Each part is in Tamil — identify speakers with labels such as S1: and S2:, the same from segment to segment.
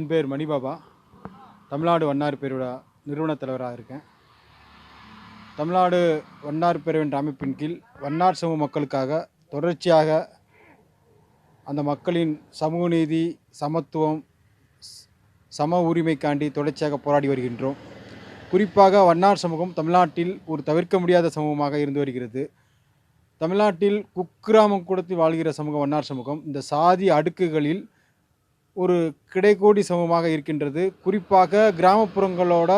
S1: என் பேர் மணிபாபா. தமிழ்நாடு வண்ணார் பேரோட நிறுவனத் தலைவராக இருக்கேன். தமிழ்நாடு வண்ணார் பேரவை என்ற அமைப்பின் கீழ் வண்ணார் சமூக மக்களுக்காக தொடர்ச்சியாக அந்த மக்களின் சமூக நீதி சமத்துவம் சம உரிமைக்காண்டி தொடர்ச்சியாக போராடி வருகின்றோம். குறிப்பாக வண்ணார் சமூகம் தமிழ்நாட்டில் ஒரு தவிர்க்க முடியாத சமூகமாக இருந்து வருகிறது. தமிழ்நாட்டில் குக்கிராமம் கூடத்தில் வாழ்கிற சமூகம் வண்ணார் சமூகம். இந்த சாதி அடுக்குகளில் ஒரு கிடைக்கோடி சமூகமாக இருக்கின்றது. குறிப்பாக கிராமப்புறங்களோட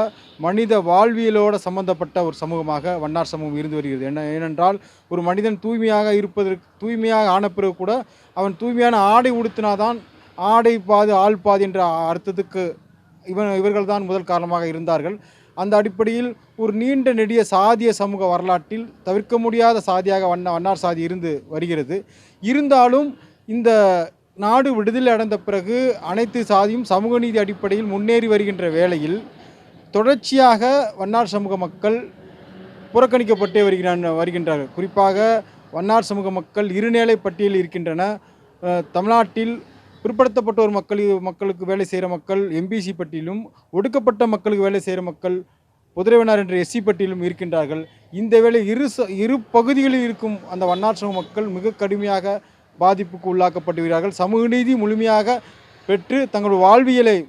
S1: மனித வாழ்வியலோட சம்பந்தப்பட்ட ஒரு சமூகமாக வண்ணார் சமூகம் இருந்து வருகிறது. என்ன ஏனென்றால் ஒரு மனிதன் தூய்மையாக இருப்பதற்கு தூய்மையாக ஆன பிறகு கூட அவன் தூய்மையான ஆடை உடுத்தினாதான் ஆடை பாது ஆள் பாது என்ற அர்த்தத்துக்கு இவன் இவர்கள் தான் முதல் காரணமாக இருந்தார்கள். அந்த அடிப்படையில் ஒரு நீண்ட நெடிய சாதிய சமூக வரலாற்றில் தவிர்க்க முடியாத சாதியாக வண்ண வண்ணார் சாதி இருந்து வருகிறது. இருந்தாலும் இந்த நாடு விடுதலை அடைந்த பிறகு அனைத்து சாதியும் சமூக நீதி அடிப்படையில் முன்னேறி வருகின்ற வேளையில் தொடர்ச்சியாக வண்ணார் சமூக மக்கள் புறக்கணிக்கப்பட்டே வருகிறான் வருகின்றார்கள். குறிப்பாக வண்ணார் சமூக மக்கள் இருநிலை பட்டியலில் இருக்கின்றன. தமிழ்நாட்டில் பிற்படுத்தப்பட்டோர் மக்கள் மக்களுக்கு வேலை செய்கிற மக்கள் எம்பிசி பட்டியலும் ஒடுக்கப்பட்ட மக்களுக்கு வேலை செய்கிற மக்கள் புதுரைவனார் என்ற எஸ்சி பட்டியலும் இருக்கின்றார்கள். இந்த வேளை இரு ச- இரு பகுதிகளில் இருக்கும் அந்த வண்ணார் சமூக மக்கள் மிக கடுமையாக பாதிப்புக்கு உள்ளாக்கப்பட்டுகிறார்கள் சமூக நீதி முழுமையாக பெற்று தங்களுடைய வாழ்வியலை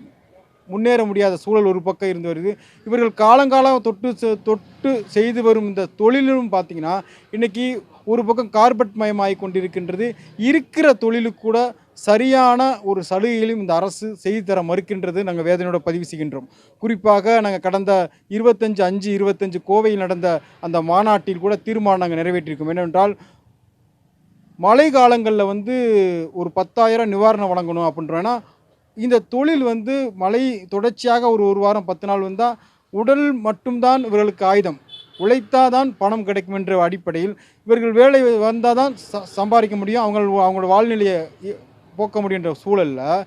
S1: முன்னேற முடியாத சூழல் ஒரு பக்கம் இருந்து வருது. இவர்கள் காலங்காலம் தொட்டு செ- தொட்டு செய்து வரும் இந்த தொழிலும் பார்த்தீங்கன்னா இன்றைக்கி ஒரு பக்கம் கார்பெட் மயமாகி கொண்டிருக்கின்றது. இருக்கிற தொழிலுக்கு கூட சரியான ஒரு சலுகைகளையும் இந்த அரசு செய்து தர மறுக்கின்றது நாங்கள் வேதனையோட பதிவு செய்கின்றோம். குறிப்பாக நாங்கள் கடந்த இருபத்தஞ்சு அஞ்சு இருபத்தஞ்சு கோவையில் நடந்த அந்த மாநாட்டில் கூட தீர்மானம் நாங்கள் நிறைவேற்றியிருக்கோம் ஏனென்றால் மழை காலங்களில் வந்து ஒரு பத்தாயிரம் நிவாரணம் வழங்கணும் அப்படின்றோன்னா இந்த தொழில் வந்து மழை தொடர்ச்சியாக ஒரு ஒரு வாரம் பத்து நாள் வந்தால் உடல் மட்டும்தான் இவர்களுக்கு ஆயுதம். உழைத்தாதான் பணம் கிடைக்கும் என்ற அடிப்படையில் இவர்கள் வேலை வந்தால் தான் ச சம்பாதிக்க முடியும். அவங்க அவங்களோட வாழ்நிலையை போக்க முடியுன்ற சூழலில்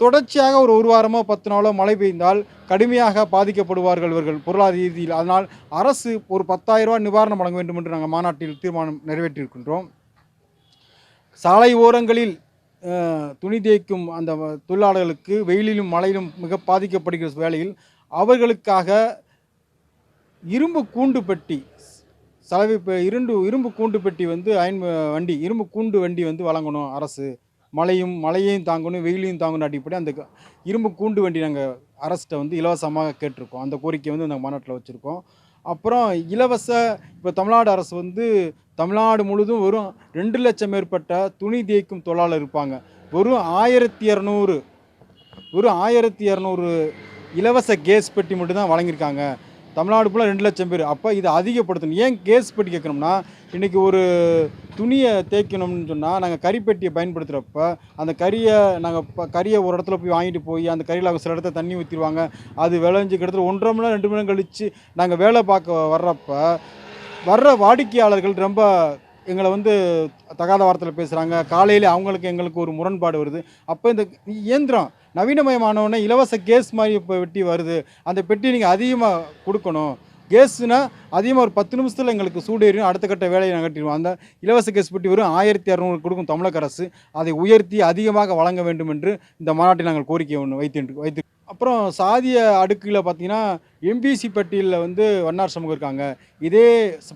S1: தொடர்ச்சியாக ஒரு ஒரு வாரமோ பத்து நாளோ மழை பெய்ந்தால் கடுமையாக பாதிக்கப்படுவார்கள் இவர்கள் பொருளாதார ரீதியில். அதனால் அரசு ஒரு பத்தாயிரம் ரூபா நிவாரணம் வழங்க வேண்டும் என்று நாங்கள் மாநாட்டில் தீர்மானம் நிறைவேற்றியிருக்கின்றோம். சாலை ஓரங்களில் துணி தேய்க்கும் அந்த தொழிலாளர்களுக்கு வெயிலிலும் மழையிலும் மிக பாதிக்கப்படுகிற வேளையில் அவர்களுக்காக இரும்பு கூண்டு பெட்டி சலவை பெ- இருண்டு இரும்பு கூண்டு பெட்டி வந்து அயன் வண்டி இரும்பு கூண்டு வண்டி வந்து வழங்கணும் அரசு. மழையும் மழையையும் தாங்கணும் வெயிலையும் தாங்கணும் அடிப்படை அந்த இரும்பு கூண்டு வண்டி நாங்கள் அரசிட்ட வந்து இலவசமாக கேட்டிருக்கோம். அந்த கோரிக்கை வந்து நாங்கள் மாநாட்டில் வச்சுருக்கோம். அப்புறம் இலவச இப்போ தமிழ்நாடு அரசு வந்து தமிழ்நாடு முழுதும் வெறும் ரெண்டு லட்சம் மேற்பட்ட துணி தேய்க்கும் தொழிலாளர் இருப்பாங்க. வெறும் ஆயிரத்தி இரநூறு வெறும் ஆயிரத்தி இரநூறு இலவச கேஸ் பெட்டி மட்டும் தான் வழங்கியிருக்காங்க. தமிழ்நாடு ஃபுல்லாக ரெண்டு லட்சம் பேர். அப்போ இதை அதிகப்படுத்தணும். ஏன் கேஸ் பெட்டி கேட்கணும்னா இன்றைக்கி ஒரு துணியை தேய்க்கணும்னு சொன்னால் நாங்கள் கறிப்பெட்டியை பயன்படுத்துகிறப்ப அந்த கறியை நாங்கள் இப்போ கறியை ஒரு இடத்துல போய் வாங்கிட்டு போய் அந்த கறியில் அவங்க சில இடத்துல தண்ணி ஊற்றிடுவாங்க அது விளைஞ்சு கிட்டத்தட்ட ஒன்றரை மணி நேரம் ரெண்டு மணி நேரம் கழித்து நாங்கள் வேலை பார்க்க வர்றப்ப வர்ற வாடிக்கையாளர்கள் ரொம்ப எங்களை வந்து தகாத வார்த்தையில் பேசுகிறாங்க காலையில் அவங்களுக்கு எங்களுக்கு ஒரு முரண்பாடு வருது. அப்போ இந்த இயந்திரம் நவீனமயமானவொடனே இலவச கேஸ் மாதிரி இப்போ வெட்டி வருது. அந்த பெட்டி நீங்கள் அதிகமாக கொடுக்கணும். கேஸ்னா அதிகமாக ஒரு பத்து நிமிஷத்தில் எங்களுக்கு சூடேறியும் அடுத்த கட்ட வேலையை நகட்டிடுவோம் அந்த இலவச கேஸ் பெட்டி வரும் ஆயிரத்தி இரநூறு கொடுக்கும் தமிழக அரசு. அதை உயர்த்தி அதிகமாக வழங்க வேண்டும் என்று இந்த மாநாட்டில் நாங்கள் கோரிக்கை ஒன்று வைத்து வைத்து அப்புறம் சாதிய அடுக்கில் பார்த்தீங்கன்னா எம்பிசி பட்டியலில் வந்து வண்ணார் சமூகம் இருக்காங்க. இதே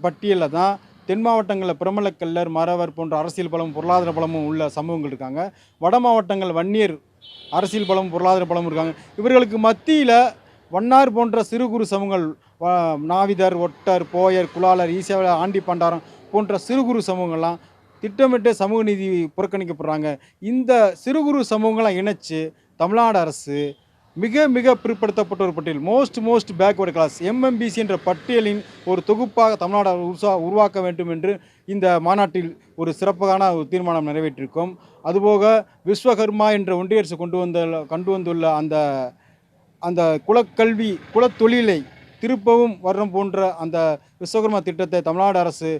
S1: பட்டியலில் தான் தென் மாவட்டங்களில் பிரமலக்கல்லர் மறவர் போன்ற அரசியல் பலம் பொருளாதார பலமும் உள்ள சமூகங்கள் இருக்காங்க. வட மாவட்டங்கள் வன்னியர் அரசியல் பலம் பொருளாதார பலம் இருக்காங்க. இவர்களுக்கு மத்தியில் வண்ணார் போன்ற சிறு குறு சமூகங்கள் நாவிதர் ஒட்டர் போயர் குலாலர் ஈசவ ஆண்டி பண்டாரம் போன்ற சிறு குறு சமூகங்கள்லாம் திட்டமிட்டு சமூக நீதி புறக்கணிக்கப்படுறாங்க. இந்த சிறு குறு சமூகங்களாம் இணைச்சு தமிழ்நாடு அரசு மிக மிக பிற்படுத்தப்பட்ட ஒரு பட்டியல். Most most backward class MMBC என்ற பட்டியலின் ஒரு தொகுப்பாக தமிழ்நாடு உருசா உருவாக்க வேண்டும் என்று இந்த மாநாட்டில் ஒரு சிறப்பான ஒரு தீர்மானம் நிறைவேற்றிருக்கோம். அதுபோக விஸ்வகர்மா என்ற ஒன்றிய அரசு கொண்டு வந்த கொண்டு வந்துள்ள அந்த அந்த குலக்கல்வி குலத்தொழிலை திருப்பவும் வர்ணம் போன்ற அந்த விஸ்வகர்மா திட்டத்தை தமிழ்நாடு அரசு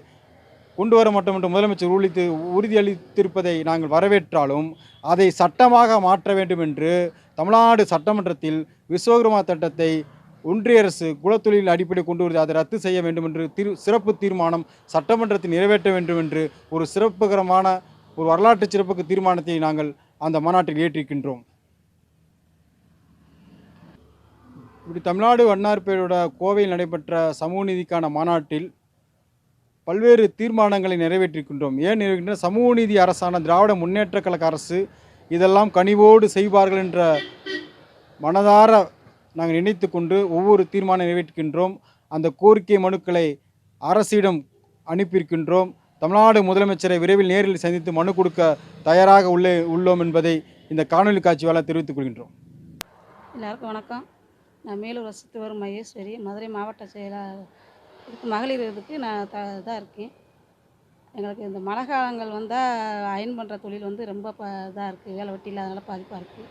S1: கொண்டு வர மட்டும் என்று முதலமைச்சர் உறுதி உறுதியளித்திருப்பதை நாங்கள் வரவேற்றாலும் அதை சட்டமாக மாற்ற வேண்டும் என்று தமிழ்நாடு சட்டமன்றத்தில் விஸ்வகர்மா திட்டத்தை ஒன்றிய அரசு குலத்தொழில் அடிப்படை கொண்டு வருது. அதை ரத்து செய்ய வேண்டும் என்று திரு சிறப்பு தீர்மானம் சட்டமன்றத்தில் நிறைவேற்ற வேண்டும் என்று ஒரு சிறப்புகரமான ஒரு வரலாற்று சிறப்புக்கு தீர்மானத்தை நாங்கள் அந்த மாநாட்டில் ஏற்றிருக்கின்றோம். இப்படி தமிழ்நாடு வண்ணார் பேரோட கோவையில் நடைபெற்ற சமூக நீதிக்கான மாநாட்டில் பல்வேறு தீர்மானங்களை நிறைவேற்றிருக்கின்றோம். ஏன் நிறைவேற்றின? சமூக நீதி அரசான திராவிட முன்னேற்ற கழக அரசு இதெல்லாம் கனிவோடு செய்வார்கள் என்ற மனதார நாங்கள் நினைத்து கொண்டு ஒவ்வொரு தீர்மானம் நிறைவேற்றுகின்றோம். அந்த கோரிக்கை மனுக்களை அரசிடம் அனுப்பியிருக்கின்றோம். தமிழ்நாடு முதலமைச்சரை விரைவில் நேரில் சந்தித்து மனு கொடுக்க தயாராக உள்ளே உள்ளோம் என்பதை இந்த காணொலி காட்சி வாயிலாக தெரிவித்துக் கொள்கின்றோம்.
S2: எல்லாருக்கும் வணக்கம். நான் மேலூர் வசித்து வரும் மகேஸ்வரி மதுரை மாவட்ட செயலாளர் இதுக்கு மகளிர் இதுக்கு நான் த இதாக இருக்கேன். எங்களுக்கு இந்த மழை காலங்கள் வந்தால் அயன் பண்ணுற தொழில் வந்து ரொம்ப ப இதாக இருக்குது வேலை வெட்டி இல்லாதனால பாதிப்பாக இருக்குது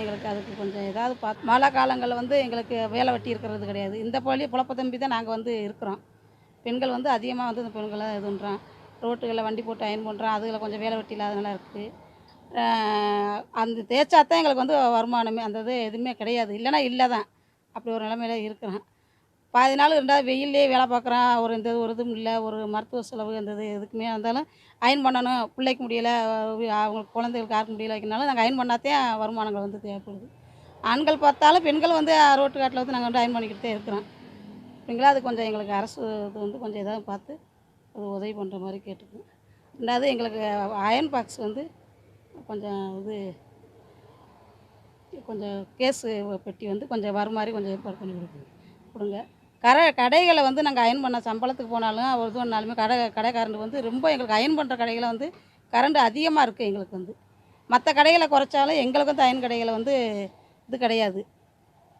S2: எங்களுக்கு அதுக்கு கொஞ்சம் ஏதாவது பார்த்து மழை காலங்களில் வந்து எங்களுக்கு வேலை வெட்டி இருக்கிறது கிடையாது. இந்த பழி புழப்ப தம்பி தான் நாங்கள் வந்து இருக்கிறோம். பெண்கள் வந்து அதிகமாக வந்து இந்த பெண்களை இது பண்ணுறான் ரோட்டுகளில் வண்டி போட்டு அயன் பண்ணுறோம் அதில் கொஞ்சம் வேலை வெட்டி இல்லாதனால இருக்குது அந்த தேய்ச்சா தான் எங்களுக்கு வந்து வருமானமே அந்த இது எதுவுமே கிடையாது. இல்லைன்னா இல்லை தான் அப்படி ஒரு நிலமையில இருக்கிறேன். பாதி நாள் ரெண்டாவது வெயிலே வேலை பார்க்குறான். ஒரு இந்த ஒரு இதுவும் இல்லை. ஒரு மருத்துவ செலவு அந்த இது எதுக்குமே இருந்தாலும் அயன் பண்ணணும். பிள்ளைக்கு முடியலை. அவங்களுக்கு குழந்தைகளுக்கு யாருக்கு முடியல வைக்கனாலும் நாங்கள் அயன் பண்ணாதே வருமானங்கள் வந்து தேவைப்படுது. ஆண்கள் பார்த்தாலும் பெண்கள் வந்து ரோட்டு காட்டில் வந்து நாங்கள் வந்து அயன் பண்ணிக்கிட்டே இருக்கிறோம். அப்படிங்களா அது கொஞ்சம் எங்களுக்கு அரசு இது வந்து கொஞ்சம் இதாக பார்த்து அது உதவி பண்ணுற மாதிரி கேட்டுக்கோங்க ரெண்டாவது எங்களுக்கு அயன் பாக்ஸ் வந்து கொஞ்சம் இது கொஞ்சம் கேஸு பெட்டி வந்து கொஞ்சம் வர மாதிரி கொஞ்சம் ஏற்பாடு பண்ணி கொடுக்குங்க கொடுங்க. கடை கடைகளை வந்து நாங்கள் அயன் பண்ண சம்பளத்துக்கு போனாலும் ஒரு இது பண்ணாலுமே கடை கடை கரண்ட் வந்து ரொம்ப எங்களுக்கு அயன் பண்ணுற கடைகளை வந்து கரண்ட் அதிகமாக இருக்குது எங்களுக்கு வந்து. மற்ற கடைகளை குறைச்சாலும் எங்களுக்கு வந்து அயன் கடைகளை வந்து இது கிடையாது.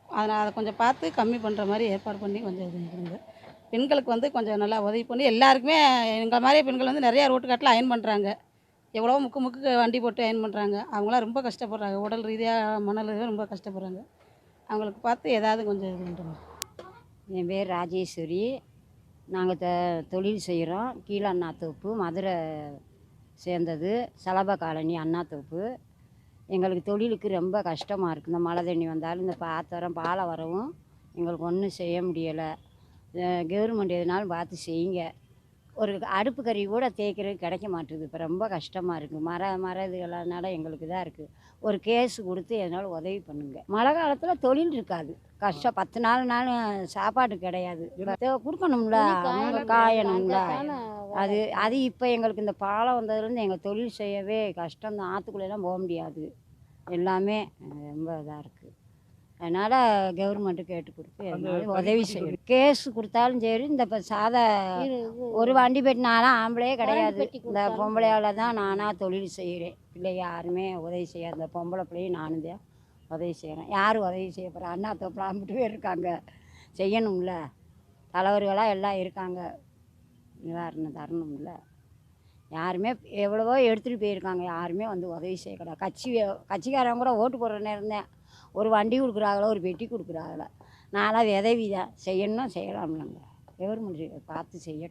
S2: அதனால் அதை கொஞ்சம் பார்த்து கம்மி பண்ணுற மாதிரி ஏற்பாடு பண்ணி கொஞ்சம் இது பண்ணுங்க. பெண்களுக்கு வந்து கொஞ்சம் நல்லா உதவி பண்ணி எல்லாருக்குமே எங்களை மாதிரியே பெண்கள் வந்து நிறையா ரோட்டுக்காட்டில் அயன் பண்ணுறாங்க எவ்வளோ முக்கு முக்கு வண்டி போட்டு அயன் பண்ணுறாங்க அவங்களாம் ரொம்ப கஷ்டப்படுறாங்க. உடல் ரீதியாக மணல் ரீதியாக ரொம்ப கஷ்டப்படுறாங்க. அவங்களுக்கு பார்த்து ஏதாவது கொஞ்சம் இது பண்ணுறாங்க
S3: என் பேர் ராஜேஸ்வரி. நாங்கள் த தொழில் செய்கிறோம் கீழே அண்ணாத்தோப்பு மதுரை சேர்ந்தது. சலப காலனி அண்ணா தோப்பு. எங்களுக்கு தொழிலுக்கு ரொம்ப கஷ்டமாக இருக்குது இந்த மழை தண்ணி வந்தாலும் இந்த பாத்திரம் பாலை வரவும் எங்களுக்கு ஒன்றும் செய்ய முடியலை. கவர்மெண்ட் எதுனாலும் பார்த்து செய்யுங்க. ஒரு அடுப்பு கறி கூட தேய்க்கிறது கிடைக்க மாட்டுது. இப்போ ரொம்ப கஷ்டமாக இருக்குது மர மர இதுகளனால எங்களுக்கு தான் இருக்குது ஒரு கேஸ் கொடுத்து எதனால உதவி பண்ணுங்க. மழை காலத்தில் தொழில் இருக்காது. கஷ்டம். பத்து நாள் சாப்பாடு கிடையாது. கொடுக்கணும்ல. அவங்க காயணும்ல. அது அது இப்போ எங்களுக்கு இந்த பாலம் வந்ததுலேருந்து எங்கள் தொழில் செய்யவே கஷ்டம் தான் ஆற்றுக்குள்ளெல்லாம் போக முடியாது. எல்லாமே ரொம்ப இதாக இருக்குது அதனால் கவர்மெண்ட்டு கேட்டு கொடுத்து எதனாலும் உதவி செய்யணும். கேஸ் கொடுத்தாலும் சரி இந்த இப்போ சாதா ஒரு வண்டி பெட்டினாலும் ஆம்பளையே கிடையாது. இந்த பொம்பளையால் தான் நானாக தொழில் செய்கிறேன் பிள்ளை யாருமே உதவி செய்யாது. இந்த பொம்பளை பிள்ளையும் நானும் தான் உதவி செய்கிறேன் யார் உதவி செய்ய போகிறா அண்ணா தோப்பில் அம்பிட்டு பேர் இருக்காங்க. செய்யணும்ல. தலைவர்களாக எல்லாம் இருக்காங்க. நிவாரணம் தரணும்ல. யாருமே எவ்வளவோ எடுத்துகிட்டு போயிருக்காங்க. யாருமே வந்து உதவி செய்யக்கூடாது. கட்சி கட்சிக்காரங்க கூட ஓட்டு போடுற நேரம் தான். ஒரு வண்டி கொடுக்குறாங்களோ ஒரு பெட்டி கொடுக்குறாங்களோ நான்லாம் விதவி தான் செய்யணும்னா செய்யலாம்லங்க கவர்மெண்ட் பார்த்து செய்யட்டும்